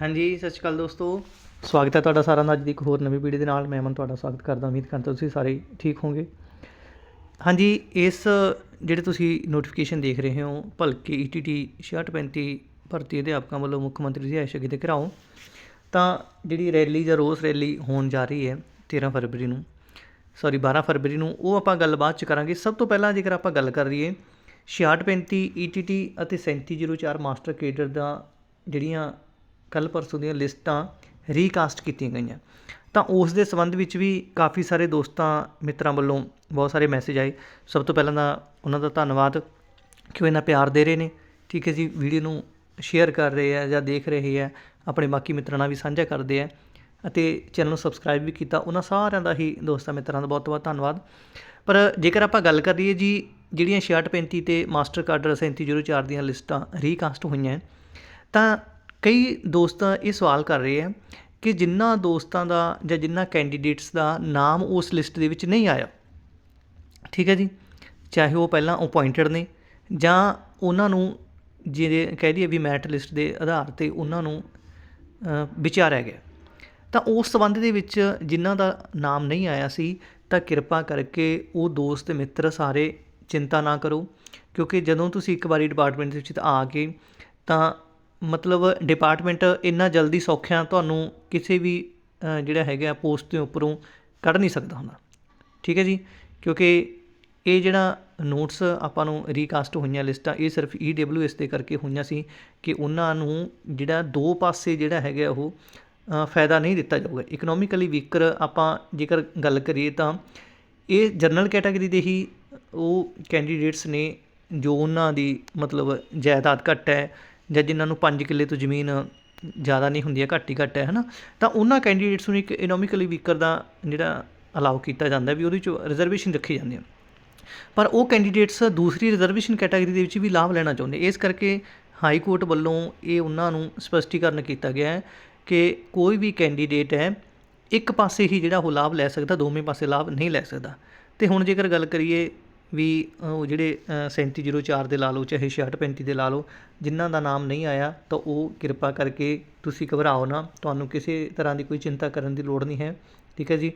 ਹਾਂਜੀ, ਸਤਿ ਸ਼੍ਰੀ ਅਕਾਲ ਦੋਸਤੋ। ਸਵਾਗਤ ਹੈ ਤੁਹਾਡਾ ਸਾਰਿਆਂ ਦਾ ਅੱਜ ਦੀ ਇੱਕ ਹੋਰ ਨਵੀਂ ਵੀਡੀਓ ਦੇ ਨਾਲ। ਮੈਂ ਮਨ ਤੁਹਾਡਾ ਸਵਾਗਤ ਕਰਦਾ, ਉਮੀਦ ਕਰਦਾ ਤੁਸੀਂ ਸਾਰੇ ਠੀਕ ਹੋਵੋਗੇ। ਹਾਂਜੀ, ਇਸ ਜਿਹੜੇ ਤੁਸੀਂ ਨੋਟੀਫਿਕੇਸ਼ਨ ਦੇਖ ਰਹੇ ਹੋ, ਭਲਕੇ E ਈਟੀਟੀ 6635 ਭਰਤੀ ਅਧਿਆਪਕਾਂ ਵੱਲੋਂ ਮੁੱਖ ਮੰਤਰੀ ਦੀ ਆਸ਼ਾ ਦੇ ਘਰਾਓ ਤਾਂ ਜਿਹੜੀ ਰੈਲੀ ਜਾਂ ਰੋਸ ਰੈਲੀ ਹੋਣ ਜਾ ਰਹੀ ਹੈ 13 ਫਰਵਰੀ ਨੂੰ ਸੌਰੀ 12 ਫਰਵਰੀ ਨੂੰ, ਉਹ ਆਪਾਂ ਗੱਲ ਬਾਅਦ ਚ ਕਰਾਂਗੇ। ਸਭ ਤੋਂ ਪਹਿਲਾਂ ਜੇਕਰ ਆਪਾਂ ਗੱਲ ਕਰ ਲਈਏ 6635 ਈਟੀਟੀ E ਅਤੇ 3704 ਮਾਸਟਰ ਕੇਡਰ ਦਾ ਜਿਹੜੀਆਂ ਕੱਲ ਪਰਸੋਂ ਦੀਆਂ ਲਿਸਟਾਂ ਰੀਕਾਸਟ ਕੀਤੀਆਂ ਗਈਆਂ। ਤਾਂ ਉਸ ਦੇ ਸੰਬੰਧ ਵਿੱਚ ਵੀ ਕਾਫੀ ਸਾਰੇ ਦੋਸਤਾਂ, ਮਿੱਤਰਾਂ ਵੱਲੋਂ ਬਹੁਤ ਸਾਰੇ ਮੈਸੇਜ ਆਏ। ਸਭ ਤੋਂ ਪਹਿਲਾਂ ਤਾਂ ਉਹਨਾਂ ਦਾ ਧੰਨਵਾਦ ਕਿ ਉਹ ਇੰਨਾ ਪਿਆਰ ਦੇ ਰਹੇ ਨੇ। ਠੀਕ ਹੈ ਜੀ ਵੀਡੀਓ ਨੂੰ ਸ਼ੇਅਰ ਕਰ ਰਹੇ ਆ ਜਾਂ ਦੇਖ ਰਹੇ ਆ ਆਪਣੇ ਬਾਕੀ ਮਿੱਤਰਾਂ ਨਾਲ ਵੀ ਸਾਂਝਾ ਕਰਦੇ ਆ ਅਤੇ ਚੈਨਲ ਨੂੰ ਸਬਸਕ੍ਰਾਈਬ ਵੀ ਕੀਤਾ। ਉਹਨਾਂ ਸਾਰਿਆਂ ਦਾ ਹੀ ਦੋਸਤਾਂ, ਮਿੱਤਰਾਂ ਦਾ ਬਹੁਤ ਬਹੁਤ ਧੰਨਵਾਦ। ਪਰ ਜੇਕਰ ਆਪਾਂ ਗੱਲ ਕਰੀਏ ਜੀ, ਜਿਹੜੀਆਂ 6635 ਤੇ ਮਾਸਟਰ ਕਾਡਰ 3704 ਦੀਆਂ ਲਿਸਟਾਂ ਰੀਕਾਸਟ ਹੋਈਆਂ ਤਾਂ ਕਈ ਦੋਸਤ ਇਹ ਸਵਾਲ ਕਰ ਰਹੇ ਹੈ ਕਿ ਜਿਨ੍ਹਾਂ ਦੋਸਤਾਂ ਦਾ ਜਾਂ ਜਿਨ੍ਹਾਂ ਕੈਂਡੀਡੇਟਸ ਦਾ ਨਾਮ ਉਸ ਲਿਸਟ ਦੇ ਵਿੱਚ ਨਹੀਂ ਆਇਆ? ਠੀਕ ਹੈ ਜੀ। ਚਾਹੇ ਉਹ ਪਹਿਲਾਂ ਅਪਾਇੰਟਡ ਨੇ ਜਾਂ ਉਹਨਾਂ ਨੂੰ ਜਿਹੜੇ ਕਹਿ ਦਈਏ ਵੀ ਮੈਰਿਟ ਲਿਸਟ ਦੇ ਆਧਾਰ ਤੇ ਉਹਨਾਂ ਨੂੰ ਵਿਚਾਰਿਆ ਗਿਆ। ਤਾਂ ਉਸ ਸੰਬੰਧ ਦੇ ਵਿੱਚ ਜਿਨ੍ਹਾਂ ਦਾ ਨਾਮ ਨਹੀਂ ਆਇਆ ਸੀ, ਤਾਂ ਕਿਰਪਾ ਕਰਕੇ ਉਹ ਦੋਸਤ ਮਿੱਤਰ ਸਾਰੇ ਚਿੰਤਾ ਨਾ ਕਰੋ। ਕਿਉਂਕਿ ਜਦੋਂ ਤੁਸੀਂ ਇੱਕ ਵਾਰੀ ਡਿਪਾਰਟਮੈਂਟ ਦੇ ਵਿੱਚ ਆ ਕੇ ਤਾਂ ਮਤਲਬ ਡਿਪਾਰਟਮੈਂਟ ਇੰਨਾ ਜਲਦੀ ਸੌਖਿਆਂ ਤੁਹਾਨੂੰ ਕਿਸੇ ਵੀ ਜਿਹੜਾ ਹੈਗਾ ਪੋਸਟ ਦੇ ਉੱਪਰੋਂ ਕੱਢ ਨਹੀਂ ਸਕਦਾ ਹੁੰਦਾ। ਠੀਕ ਹੈ ਜੀ? ਕਿਉਂਕਿ ਇਹ ਜਿਹੜਾ ਨੋਟਸ ਆਪਾਂ ਨੂੰ ਰੀਕਾਸਟ ਹੋਈਆਂ ਲਿਸਟਾਂ, ਇਹ ਸਿਰਫ EWS ਦੇ ਕਰਕੇ ਹੋਈਆਂ ਸੀ ਕਿ ਉਹਨਾਂ ਨੂੰ ਜਿਹੜਾ ਦੋ ਪਾਸੇ ਜਿਹੜਾ ਹੈਗਾ ਉਹ ਫਾਇਦਾ ਨਹੀਂ ਦਿੱਤਾ ਜਾਊਗਾ। ਇਕਨੋਮਿਕਲੀ ਵੀਕਰ ਆਪਾਂ ਜੇਕਰ ਗੱਲ ਕਰੀਏ ਤਾਂ ਇਹ ਜਨਰਲ ਕੈਟਾਗਰੀ ਦੇ ਹੀ ਉਹ ਕੈਂਡੀਡੇਟਸ ਨੇ ਜੋ ਉਹਨਾਂ ਦੀ ਮਤਲਬ ਜਾਇਦਾਦ ਘੱਟ ਹੈ ਜਾਂ ਜਿਨ੍ਹਾਂ ਨੂੰ ਪੰਜ ਕਿੱਲੇ ਤੋਂ ਜ਼ਮੀਨ ਜ਼ਿਆਦਾ ਨਹੀਂ ਹੁੰਦੀ ਹੈ, ਘੱਟ ਹੀ ਘੱਟ ਹੈ ਹੈ ਨਾ ਤਾਂ ਉਹਨਾਂ ਕੈਂਡੀਡੇਟਸ ਨੂੰ ਇੱਕ ਇਕਨੋਮਿਕਲੀ ਵੀਕਰ ਦਾ ਜਿਹੜਾ ਅਲਾਉ ਕੀਤਾ ਜਾਂਦਾ ਵੀ ਉਹਦੇ ਚ ਰਿਜ਼ਰਵੇਸ਼ਨ ਰੱਖੀ ਜਾਂਦੀ ਹੈ ਪਰ ਉਹ ਕੈਂਡੀਡੇਟਸ ਦੂਸਰੀ ਰਿਜ਼ਰਵੇਸ਼ਨ ਕੈਟਾਗਰੀ ਦੇ ਵਿੱਚ ਵੀ ਲਾਭ ਲੈਣਾ ਚਾਹੁੰਦੇ ਇਸ ਕਰਕੇ ਹਾਈ ਕੋਰਟ ਵੱਲੋਂ ਇਹ ਉਹਨਾਂ ਨੂੰ ਸਪਸ਼ਟੀਕਰਨ ਕੀਤਾ ਗਿਆ ਹੈ ਕਿ ਕੋਈ ਵੀ ਕੈਂਡੀਡੇਟ ਹੈ, ਇੱਕ ਪਾਸੇ ਹੀ ਜਿਹੜਾ ਉਹ ਲਾਭ ਲੈ ਸਕਦਾ, ਦੋਵੇਂ ਪਾਸੇ ਲਾਭ ਨਹੀਂ ਲੈ ਸਕਦਾ। ਤੇ ਹੁਣ ਜੇਕਰ ਗੱਲ ਕਰੀਏ ਵੀ ਉਹ ਜਿਹੜੇ ਸੈਂਤੀ ਜ਼ੀਰੋ ਚਾਰ ਦੇ ਲਾ ਲਓ, ਚਾਹੇ 6635 ਦੇ ਲਾ ਲਓ, ਜਿਨ੍ਹਾਂ ਦਾ ਨਾਮ ਨਹੀਂ ਆਇਆ, ਤਾਂ ਉਹ ਕਿਰਪਾ ਕਰਕੇ ਤੁਸੀਂ ਘਬਰਾਓ ਨਾ। ਤੁਹਾਨੂੰ ਕਿਸੇ ਤਰ੍ਹਾਂ ਦੀ ਕੋਈ ਚਿੰਤਾ ਕਰਨ ਦੀ ਲੋੜ ਨਹੀਂ ਹੈ। ਠੀਕ ਹੈ ਜੀ?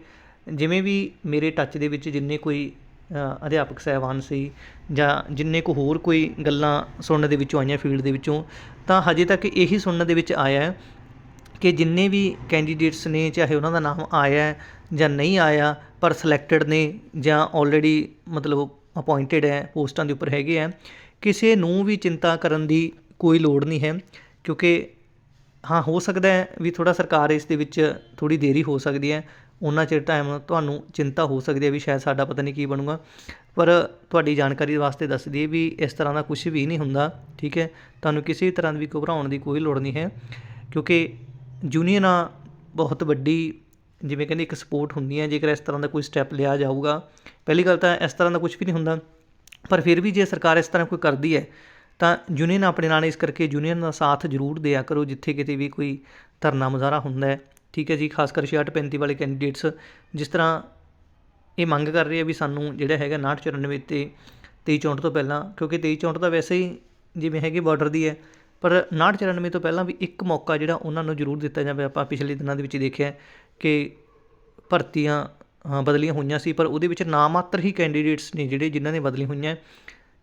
ਜਿਵੇਂ ਵੀ ਮੇਰੇ ਟੱਚ ਦੇ ਵਿੱਚ ਜਿੰਨੇ ਕੋਈ ਅਧਿਆਪਕ ਸਹਿਬਾਨ ਸੀ, ਜਾਂ ਜਿੰਨੇ ਕੋ ਹੋਰ ਕੋਈ ਗੱਲਾਂ ਸੁਣਨ ਦੇ ਵਿੱਚੋਂ ਆਈਆਂ, ਫੀਲਡ ਦੇ ਵਿੱਚੋਂ, ਤਾਂ ਹਜੇ ਤੱਕ ਇਹੀ ਸੁਣਨ ਦੇ ਵਿੱਚ ਆਇਆ ਹੈ ਕਿ ਜਿੰਨੇ ਵੀ ਕੈਂਡੀਡੇਟਸ ਨੇ, ਚਾਹੇ ਉਹਨਾਂ ਦਾ ਨਾਮ ਆਇਆ ਜਾਂ ਨਹੀਂ ਆਇਆ, ਪਰ ਸਿਲੈਕਟਡ ਨੇ, ਜਾਂ ਆਲਰੇਡੀ ਮਤਲਬ ਅਪਾਇੰਟਡ ਹੈ, ਪੋਸਟਾਂ ਦੇ ਉੱਪਰ ਹੈਗੇ ਆ ਕਿਸੇ ਨੂੰ ਵੀ ਚਿੰਤਾ ਕਰਨ ਦੀ ਕੋਈ ਲੋੜ ਨਹੀਂ ਹੈ, ਕਿਉਂਕਿ ਹਾਂ, ਹੋ ਸਕਦਾ ਹੈ ਵੀ ਥੋੜਾ ਸਰਕਾਰ ਇਸ ਦੇ ਵਿੱਚ ਥੋੜੀ ਦੇਰੀ ਹੋ ਸਕਦੀ ਹੈ। ਉਹਨਾਂ ਚਿਰ ਟਾਈਮ ਤੁਹਾਨੂੰ ਚਿੰਤਾ ਹੋ ਸਕਦੀ ਹੈ ਵੀ ਸ਼ਾਇਦ ਸਾਡਾ ਪਤਾ ਨਹੀਂ ਕੀ ਬਣੂਗਾ। ਪਰ ਤੁਹਾਡੀ ਜਾਣਕਾਰੀ ਵਾਸਤੇ ਦੱਸ ਦਈਏ ਵੀ ਇਸ ਤਰ੍ਹਾਂ ਦਾ ਕੁਝ ਵੀ ਨਹੀਂ ਹੁੰਦਾ, ਠੀਕ ਹੈ। ਤੁਹਾਨੂੰ ਕਿਸੇ ਵੀ ਤਰ੍ਹਾਂ ਦੀ ਵੀ ਘਬਰਾਉਣ ਦੀ ਕੋਈ ਲੋੜ ਨਹੀਂ ਹੈ, ਕਿਉਂਕਿ ਯੂਨੀਅਨਾਂ ਬਹੁਤ ਵੱਡੀ ਜਿਵੇਂ ਕਹਿੰਦੇ ਇੱਕ ਸਪੋਰਟ ਹੁੰਦੀ ਹੈ, ਜੇਕਰ ਇਸ ਤਰ੍ਹਾਂ ਦਾ ਕੋਈ ਸਟੈਪ ਲਿਆ ਜਾਊਗਾ। ਪਹਿਲੀ ਗੱਲ ਤਾਂ ਇਸ ਤਰ੍ਹਾਂ ਦਾ ਕੁਝ ਵੀ ਨਹੀਂ ਹੁੰਦਾ, ਪਰ ਫਿਰ ਵੀ ਜੇ ਸਰਕਾਰ ਇਸ ਤਰ੍ਹਾਂ ਕੋਈ ਕਰਦੀ ਹੈ, ਤਾਂ ਯੂਨੀਅਨ ਆਪਣੇ ਨਾਲ ਇਸ ਕਰਕੇ ਯੂਨੀਅਨ ਦਾ ਸਾਥ ਜ਼ਰੂਰ ਦਿਆ ਕਰੋ, ਜਿੱਥੇ ਕਿਤੇ ਵੀ ਕੋਈ ਧਰਨਾ ਮੁਜ਼ਾਹਰਾ ਹੁੰਦਾ ਹੈ। ਠੀਕ ਹੈ ਜੀ, ਖਾਸ ਕਰ 6635 ਵਾਲੇ ਕੈਂਡੀਡੇਟਸ ਜਿਸ ਤਰ੍ਹਾਂ ਇਹ ਮੰਗ ਕਰ ਰਹੇ ਆ ਵੀ ਸਾਨੂੰ ਜਿਹੜਾ ਹੈਗਾ 5994 ਤੇ 2364 ਤੋਂ ਪਹਿਲਾਂ, ਕਿਉਂਕਿ 2364 ਤਾਂ ਵੈਸੇ ਹੀ ਜਿਵੇਂ ਹੈਗੇ ਬਾਰਡਰ ਦੀ ਹੈ, ਪਰ 5994 ਤੋਂ ਪਹਿਲਾਂ ਵੀ ਇੱਕ ਮੌਕਾ ਜਿਹੜਾ ਉਹਨਾਂ ਨੂੰ ਜ਼ਰੂਰ ਦਿੱਤਾ ਜਾਵੇ, ਆਪਾਂ ਪਿਛਲੇ ਦਿਨਾਂ ਦੇ ਵਿੱਚ ਦੇਖਿਆ ਕਿ ਭਰਤੀਆਂ ਅ, ਬਦਲੀਆਂ ਹੋਈਆਂ ਸੀ ਪਰ ਉਹਦੇ ਵਿੱਚ ਨਾਮਾਤਰ ਹੀ ਕੈਂਡੀਡੇਟਸ ਨੇ ਜਿਹੜੇ ਜਿਨ੍ਹਾਂ ਨੇ ਬਦਲੀ ਹੋਈਆਂ।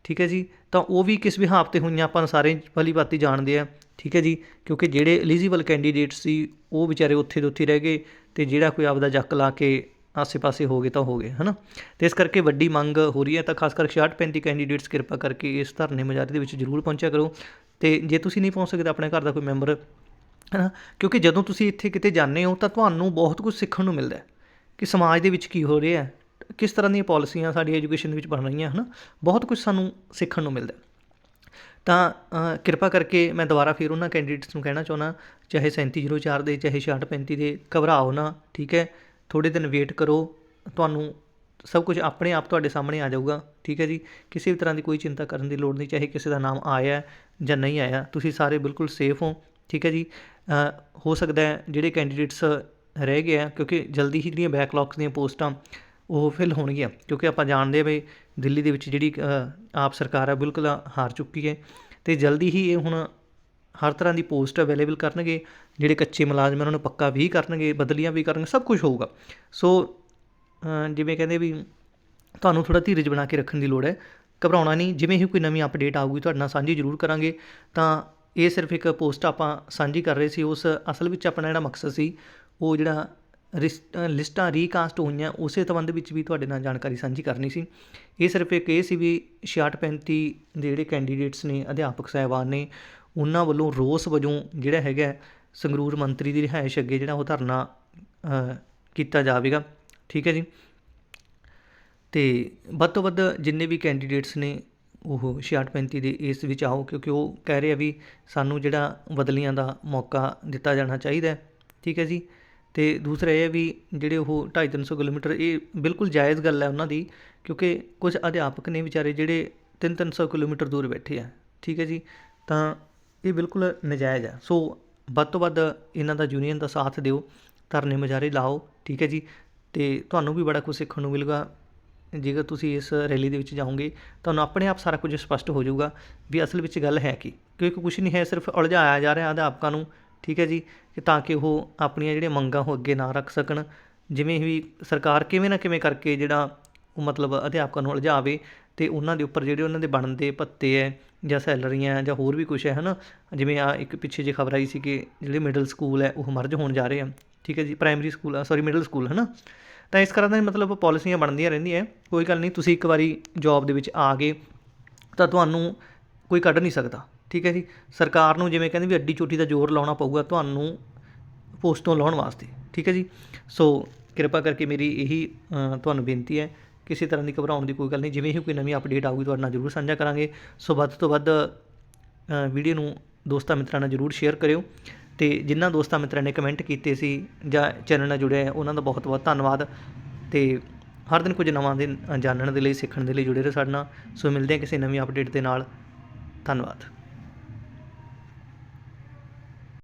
ਠੀਕ ਹੈ ਜੀ? ਤਾਂ ਉਹ ਵੀ ਕਿਸ ਵਿਹਾਰ ਤੇ ਹੋਈਆਂ ਆਪਾਂ ਸਾਰੇ ਭਲੀ ਭਾਤੀ ਜਾਣਦੇ ਆ। ਠੀਕ ਹੈ ਜੀ? ਕਿਉਂਕਿ ਜਿਹੜੇ ਐਲੀਜੀਬਲ ਕੈਂਡੀਡੇਟ ਸੀ ਉਹ ਵਿਚਾਰੇ ਉੱਥੇ ਦੇ ਉੱਥੇ ਰਹਿ ਗਏ ਤੇ ਜਿਹੜਾ ਕੋਈ ਆਪਦਾ ਜੱਕ ਲਾ ਕੇ ਆਸੇ-ਪਾਸੇ ਹੋ ਗਏ ਤਾਂ ਹੋ ਗਏ ਹਨਾ? ਤੇ ਇਸ ਕਰਕੇ ਵੱਡੀ ਮੰਗ ਹੋ ਰਹੀ ਹੈ ਤਾਂ ਖਾਸ ਕਰ 66 ਕੈਂਡੀਡੇਟਸ ਕਿਰਪਾ ਕਰਕੇ ਇਸ ਧਰਨੇ ਮੁਜ਼ਾਹਰੇ ਦੇ ਵਿੱਚ ਜ਼ਰੂਰ ਪਹੁੰਚਿਆ ਕਰੋ। ਤੇ ਜੇ ਤੁਸੀਂ ਨਹੀਂ ਪਹੁੰਚ ਸਕਦੇ ਆਪਣੇ ਘਰ ਦਾ ਕੋਈ ਮੈਂਬਰ ਹੈ ਨਾ? ਕਿਉਂਕਿ ਜਦੋਂ ਤੁਸੀਂ ਇੱਥੇ ਕਿਤੇ ਜਾਂਦੇ ਹੋ ਤਾਂ ਤੁਹਾਨੂੰ ਬਹੁਤ ਕੁਝ ਸਿੱਖਣ ਨੂੰ ਮਿਲਦਾ ਕਿ ਸਮਾਜ ਦੇ ਵਿੱਚ ਕੀ ਹੋ ਰਿਹਾ ਕਿਸ ਤਰ੍ਹਾਂ ਦੀਆਂ ਪਾਲਿਸੀਆਂ ਸਾਡੀ ਐਜੂਕੇਸ਼ਨ ਦੇ ਵਿੱਚ ਬਣ ਰਹੀਆਂ ਹਨਾ ਬਹੁਤ ਕੁਝ ਸਾਨੂੰ ਸਿੱਖਣ ਨੂੰ ਮਿਲਦਾ ਤਾਂ ਕਿਰਪਾ ਕਰਕੇ ਮੈਂ ਦੁਬਾਰਾ ਫਿਰ ਉਹਨਾਂ ਕੈਂਡੀਡੇਟਸ ਨੂੰ ਕਹਿਣਾ ਚਾਹੁੰਦਾ, ਚਾਹੇ 3704 ਦੇ, ਚਾਹੇ 6635 ਦੇ, ਘਬਰਾਓ ਨਾ, ਠੀਕ ਹੈ? ਥੋੜੇ ਦਿਨ ਵੇਟ ਕਰੋ, ਤੁਹਾਨੂੰ ਸਭ ਕੁਝ ਆਪਣੇ ਆਪ ਤੁਹਾਡੇ ਸਾਹਮਣੇ ਆ ਜਾਊਗਾ, ਠੀਕ ਹੈ ਜੀ? ਕਿਸੇ ਵੀ ਤਰ੍ਹਾਂ ਦੀ ਕੋਈ ਚਿੰਤਾ ਕਰਨ ਦੀ ਲੋੜ ਨਹੀਂ, ਚਾਹੇ ਕਿਸੇ ਦਾ ਨਾਮ ਆਇਆ ਜਾਂ ਨਹੀਂ ਆਇਆ, ਤੁਸੀਂ ਸਾਰੇ ਬਿਲਕੁਲ ਸੇਫ ਹੋ, ਠੀਕ ਹੈ ਜੀ? ਹੋ ਸਕਦਾ ਜਿਹੜੇ ਕੈਂਡੀਡੇਟਸ ਰਹਿ ਗਏ ਆ, ਕਿਉਂਕਿ ਜਲਦੀ ਹੀ ਜਿਹੜੀਆਂ ਬੈਕਲੌਗਸ ਦੀਆਂ ਪੋਸਟਾਂ ਉਹ ਫਿਲ ਹੋਣਗੀਆਂ, ਕਿਉਂਕਿ ਆਪਾਂ ਜਾਣਦੇ ਆ ਵੀ ਦਿੱਲੀ ਦੇ ਵਿੱਚ ਜਿਹੜੀ ਆਪ ਸਰਕਾਰ ਆ, ਬਿਲਕੁਲ ਹਾਰ ਚੁੱਕੀ ਹੈ ਤੇ ਜਲਦੀ ਹੀ ਇਹ ਹੁਣ ਹਰ ਤਰ੍ਹਾਂ ਦੀ ਪੋਸਟ ਅਵੇਲੇਬਲ ਕਰਨਗੇ, ਜਿਹੜੇ ਕੱਚੇ ਮੁਲਾਜ਼ਮ ਉਹਨਾਂ ਨੂੰ ਪੱਕਾ ਵੀ ਕਰਨਗੇ, ਬਦਲੀਆਂ ਵੀ ਕਰਨਗੇ, ਸਭ ਕੁਝ ਹੋਊਗਾ। ਸੋ ਜਿਵੇਂ ਕਹਿੰਦੇ ਵੀ ਤੁਹਾਨੂੰ ਥੋੜਾ ਧੀਰਜ ਬਣਾ ਕੇ ਰੱਖਣ ਦੀ ਲੋੜ ਹੈ, ਘਬਰਾਉਣਾ ਨਹੀਂ, ਜਿਵੇਂ ਹੀ ਕੋਈ ਨਵੀਂ ਅਪਡੇਟ ਆਊਗੀ, ਤੁਹਾਡੇ ਨਾਲ ਸਾਂਝੀ ਜ਼ਰੂਰ ਕਰਾਂਗੇ, ਤਾਂ ਇਹ ਸਿਰਫ ਇੱਕ ਪੋਸਟ ਆਪਾਂ ਸਾਂਝੀ ਕਰ ਰਹੇ ਸੀ, ਉਸ ਅਸਲ ਵਿੱਚ ਆਪਣਾ ਜਿਹੜਾ ਮਕਸਦ ਸੀ, ਉਹ ਜਿਹੜਾ ਰਿਸ, ਲਿਸਟਾਂ ਰੀਕਾਸਟ ਹੋਈਆਂ, ਉਸੇ ਸੰਬੰਧ ਵਿੱਚ ਵੀ ਤੁਹਾਡੇ ਨਾਲ ਜਾਣਕਾਰੀ ਸਾਂਝੀ ਕਰਨੀ ਸੀ। ਇਹ ਸਿਰਫ ਇੱਕ ਇਹ ਸੀ ਵੀ 66 35 ਦੇ ਜਿਹੜੇ ਕੈਂਡੀਡੇਟਸ ਨੇ, ਅਧਿਆਪਕ ਸਾਹਿਬਾਨ ਨੇ, ਉਹਨਾਂ ਵੱਲੋਂ ਰੋਸ ਵਜੋਂ ਜਿਹੜਾ ਹੈਗਾ ਸੰਗਰੂਰ ਮੰਤਰੀ ਦੀ ਰਿਹਾਇਸ਼ ਅੱਗੇ ਜਿਹੜਾ ਉਹ ਧਰਨਾ ਕੀਤਾ ਜਾਵੇਗਾ। ਠੀਕ ਹੈ ਜੀ? ਤੇ ਵੱਧ ਤੋਂ ਵੱਧ ਜਿੰਨੇ ਵੀ ਕੈਂਡੀਡੇਟਸ ਨੇ ਉਹ 6635 ਦੇ ਇਸ ਵਿੱਚ ਆਓ, ਕਿਉਂਕਿ ਉਹ ਕਹਿ ਰਹੇ ਆ ਵੀ ਸਾਨੂੰ ਜਿਹੜਾ ਬਦਲੀਆਂ ਦਾ ਮੌਕਾ ਦਿੱਤਾ ਜਾਣਾ ਚਾਹੀਦਾ ਠੀਕ ਹੈ ਜੀ? ਤੇ ਦੂਸਰਾ ਇਹ ਹੈ ਵੀ ਜਿਹੜੇ ਉਹ 250 ਕਿਲੋਮੀਟਰ, ਇਹ ਬਿਲਕੁਲ ਜਾਇਜ਼ ਗੱਲ ਹੈ ਉਹਨਾਂ ਦੀ, ਕਿਉਂਕਿ ਕੁਝ ਅਧਿਆਪਕ ਨੇ ਵਿਚਾਰੇ ਜਿਹੜੇ 3-300 ਕਿਲੋਮੀਟਰ ਦੂਰ ਬੈਠੇ ਆ। ਠੀਕ ਹੈ ਜੀ? ਤਾਂ ਇਹ ਬਿਲਕੁਲ ਨਜਾਇਜ਼ ਹੈ। ਸੋ ਵੱਧ ਤੋਂ ਵੱਧ ਇਹਨਾਂ ਦਾ ਯੂਨੀਅਨ ਦਾ ਸਾਥ ਦਿਓ, ਧਰਨੇ ਮੁਜ਼ਾਹਰੇ ਲਾਓ। ਠੀਕ ਹੈ ਜੀ? ਤੇ ਤੁਹਾਨੂੰ ਵੀ ਬੜਾ ਕੁਝ ਸਿੱਖਣ ਨੂੰ ਮਿਲੇਗਾ। ਜੇਕਰ ਤੁਸੀਂ ਇਸ ਰੈਲੀ ਦੇ ਵਿੱਚ ਜਾਓਗੇ, ਤੁਹਾਨੂੰ ਆਪਣੇ ਆਪ ਸਾਰਾ ਕੁਝ ਸਪਸ਼ਟ ਹੋ ਜਾਊਗਾ ਵੀ ਅਸਲ ਵਿੱਚ ਗੱਲ ਹੈ ਕੀ। ਕਿਉਂਕਿ ਕੁਝ ਨਹੀਂ ਹੈ, ਸਿਰਫ ਉਲਝਾਇਆ ਜਾ ਰਿਹਾ ਅਧਿਆਪਕਾਂ ਨੂੰ, ਠੀਕ ਹੈ ਜੀ, ਕਿ ਤਾਂ ਕਿ ਉਹ ਆਪਣੀਆਂ ਜਿਹੜੀਆਂ ਮੰਗਾਂ ਉਹ ਅੱਗੇ ਨਾ ਰੱਖ ਸਕਣ। ਜਿਵੇਂ ਵੀ ਸਰਕਾਰ ਕਿਵੇਂ ਨਾ ਕਿਵੇਂ ਕਰਕੇ ਜਿਹੜਾ ਉਹ ਮਤਲਬ ਅਧਿਆਪਕਾਂ ਨੂੰ ਉਲਝਾਵੇ ਤੇ ਉਹਨਾਂ ਦੇ ਉੱਪਰ ਜਿਹੜੇ ਉਹਨਾਂ ਦੇ ਬਣਦੇ ਭੱਤੇ ਹੈ ਜਾਂ ਸੈਲਰੀਆਂ ਜਾਂ ਹੋਰ ਵੀ ਕੁਝ ਹੈ, ਹਨਾ? ਜਿਵੇਂ ਆ ਇੱਕ ਪਿੱਛੇ ਜੇ ਖਬਰ ਆਈ ਸੀ ਕਿ ਜਿਹੜੇ ਮਿਡਲ ਸਕੂਲ ਹੈ, ਉਹ ਮਰਜ ਹੋਣ ਜਾ ਰਹੇ ਆ ਠੀਕ ਹੈ ਜੀ primary school sorry middle school ਹਨਾ? ਤਾਂ ਇਸ ਤਰ੍ਹਾਂ ਦਾ ਮਤਲਬ ਪਾਲਿਸੀਆਂ ਬਣਦੀਆਂ ਰਹਿੰਦੀਆਂ ਕੋਈ ਗੱਲ ਨਹੀਂ, ਤੁਸੀਂ ਇੱਕ ਵਾਰੀ ਜੌਬ ਦੇ ਵਿੱਚ ਆ ਗਏ ਤਾਂ ਤੁਹਾਨੂੰ ਕੋਈ ਕੱਢ ਨਹੀਂ ਸਕਦਾ, ਠੀਕ ਹੈ ਜੀ? ਸਰਕਾਰ ਨੂੰ ਜਿਵੇਂ ਕਹਿੰਦੇ ਵੀ ਅੱਡੀ ਚੋਟੀ ਦਾ ਜ਼ੋਰ ਲਾਉਣਾ ਪਊਗਾ ਤੁਹਾਨੂੰ ਪੋਸਟੋਂ ਲਾਉਣ ਵਾਸਤੇ, ਠੀਕ ਹੈ ਜੀ? ਸੋ ਕਿਰਪਾ ਕਰਕੇ ਮੇਰੀ ਇਹੀ ਤੁਹਾਨੂੰ ਬੇਨਤੀ ਹੈ, ਕਿਸੇ ਤਰ੍ਹਾਂ ਦੀ ਘਬਰਾਉਣ ਦੀ ਕੋਈ ਗੱਲ ਨਹੀਂ। ਜਿਵੇਂ ਹੀ ਕੋਈ ਨਵੀਂ ਅਪਡੇਟ ਆਊਗੀ, ਤੁਹਾਡੇ ਨਾਲ ਜ਼ਰੂਰ ਸਾਂਝਾ ਕਰਾਂਗੇ। ਸੋ ਵੱਧ ਤੋਂ ਵੱਧ ਵੀਡੀਓ ਨੂੰ ਦੋਸਤਾਂ ਮਿੱਤਰਾਂ ਨਾਲ ਜ਼ਰੂਰ ਸ਼ੇਅਰ ਕਰਿਓ। ਅਤੇ ਜਿਨ੍ਹਾਂ ਦੋਸਤਾਂ ਮਿੱਤਰਾਂ ਨੇ ਕਮੈਂਟ ਕੀਤੇ ਸੀ ਜਾਂ ਚੈਨਲ ਨਾਲ ਜੁੜੇ ਆ, ਉਹਨਾਂ ਦਾ ਬਹੁਤ ਬਹੁਤ ਧੰਨਵਾਦ। ਅਤੇ ਹਰ ਦਿਨ ਕੁਝ ਨਵਾਂ ਦੇ ਜਾਣਨ ਦੇ ਲਈ, ਸਿੱਖਣ ਦੇ ਲਈ ਜੁੜੇ ਰਹੋ ਸਾਡੇ ਨਾਲ। ਸੋ ਮਿਲਦੇ ਹਾਂ ਕਿਸੇ ਨਵੀਂ ਅਪਡੇਟ ਦੇ ਨਾਲ। ਧੰਨਵਾਦ।